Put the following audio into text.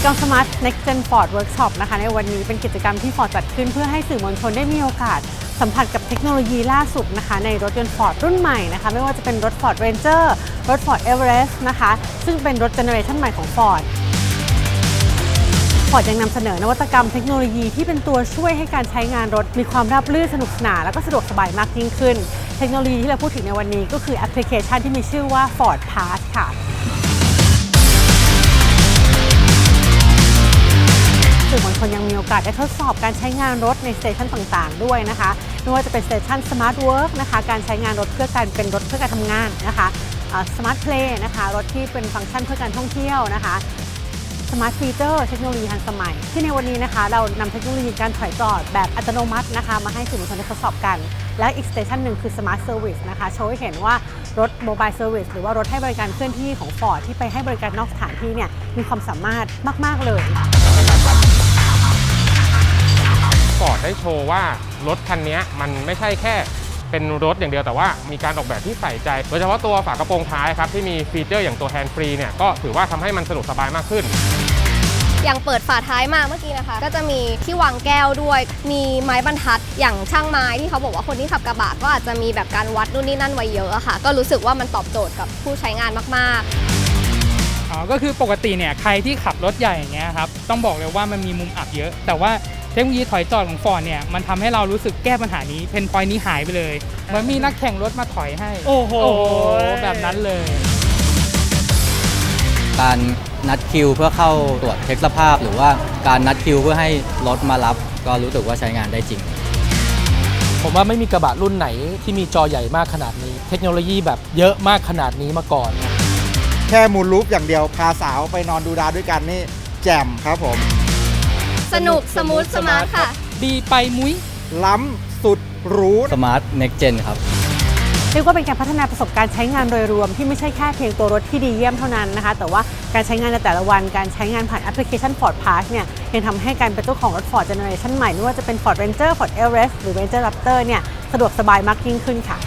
Smart Next Gen Ford Workshop นะคะในวันนี้เป็นกิจกรรมที่ Ford จัดขึ้นเพื่อให้สื่อมวลชนได้มีโอกาส สัมผัสกับเทคโนโลยีล่าสุดนะคะในรถยนต์ Ford รุ่นใหม่นะคะไม่ว่าจะเป็นรถ Ford Ranger รถ Ford Everest นะคะซึ่งเป็นรถเจเนอเรชันใหม่ของ Ford ฟอร์ดยังนำเสนอนวัตกรรมเทคโนโลยีที่เป็นตัวช่วยให้การใช้งานรถมีความราบรื่นสนุกสนานแล้วก็สะดวกสบายมากยิ่งขึ้น เทคโนโลยีที่เราพูดถึงในวันนี้ก็คือแอปพลิเคชันที่มีชื่อว่า Ford Pass ค่ะ อมวลชนยังมีโอกาสได้ทดสอบการใช้งานรถในสเตชันต่างๆ ด้วยนะคะไม่ว่าจะเป็นสเตชัน Smart Work นะคะการใช้งานรถเพื่อการเป็นรถเพื่อการทำงานนะคะอ่า Smart Play นะคะรถที่เป็นฟังก์ชันเพื่อการท่องเที่ยวนะคะ Smart Feature เทคโนโลยีทันสมัย ที่ในวันนี้นะคะ เรานำเทคโนโลยีการถอยจอดแบบอัตโนมัตินะคะ มาให้สื่อมวลชนได้ทดสอบกัน และอีกสเตชันหนึ่งคือ Smart Service นะคะ โชว์ให้เห็นว่ารถ Mobile Service หรือว่ารถให้บริการเคลื่อนที่ของ Ford ที่ไปให้บริการนอกสถานที่เนี่ยมีความสามารถมาก ๆ เลย ฟอร์ดได้โชว์ว่ารถคันนี้มันไม่ใช่แค่เป็นรถอย่างเดียวแต่ว่ามีการออกแบบที่ใส่ใจ โดยเฉพาะตัวฝากระโปรงท้ายครับ ที่มีฟีเจอร์อย่างตัวแฮนด์ฟรีเนี่ยก็ถือว่าทำให้มันสะดวกสบายมากขึ้น อย่างเปิดฝาท้ายมาเมื่อกี้นะคะ ก็จะมีที่วางแก้วด้วย มีไม้บรรทัดอย่างช่างไม้ที่เขาบอกว่าคนที่ขับกระบะก็อาจจะมีแบบการวัดนู่นนี่นั่นไว้เยอะอะค่ะ ก็รู้สึกว่ามันตอบโจทย์กับผู้ใช้งานมากๆอ๋อก็คือปกติเนี่ยใครที่ขับรถใหญ่อย่างเงี้ยครับต้องบอกเลยว่ามันมีมุมอับเยอะ แต่ว่า เทคโนโลยีถอยจอดของฟอร์ดเนี่ยมันทำให้เรารู้สึกแก้ปัญหานี้เพนพอยนี้หายไปเลยเหมือนมีนักแข่งรถมาถอยให้ โอ้โห แบบนั้นเลย การนัดคิวเพื่อเข้าตรวจเช็คสภาพ หรือว่าการนัดคิวเพื่อให้รถมารับ ก็รู้สึกว่าใช้งานได้จริง ผมว่าไม่มีกระบะรุ่นไหนที่มีจอใหญ่มากขนาดนี้ เทคโนโลยีแบบเยอะมากขนาดนี้มาก่อน แค่หมูลลูปอย่างเดียวพาสาวไปนอนดูดาวด้วยกันนี่แจ่มครับผม สนุกสมูทสมาร์ทค่ะ ดีไปมุ้ย ล้ำสุดหรู Smart Next Gen ครับ เรียกว่าเป็นการพัฒนาประสบการณ์ใช้งานโดยรวมที่ไม่ใช่แค่เพียงตัวรถที่ดีเยี่ยมเท่านั้นนะคะ แต่ว่าการใช้งานในแต่ละวันการใช้งานผ่านแอปพลิเคชัน Ford Pass เนี่ยยังทำให้การเป็นเจ้าของรถ Ford Generation ใหม่ไม่ว่าจะเป็น Ford Ranger Ford Everest หรือ Ranger Raptor เนี่ยสะดวกสบายมากยิ่งขึ้นค่ะ